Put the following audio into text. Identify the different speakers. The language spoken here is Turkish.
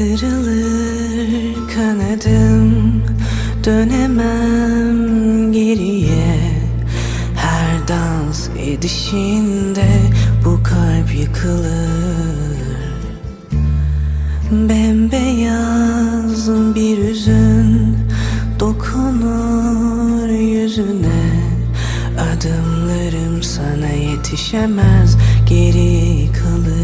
Speaker 1: Kırılır kanadım. Dönemem geriye. Her dans edişinde Bu kalp yıkılır. Bembeyaz bir üzün Dokunur yüzüne. Adımlarım sana yetişemez Geri kalır.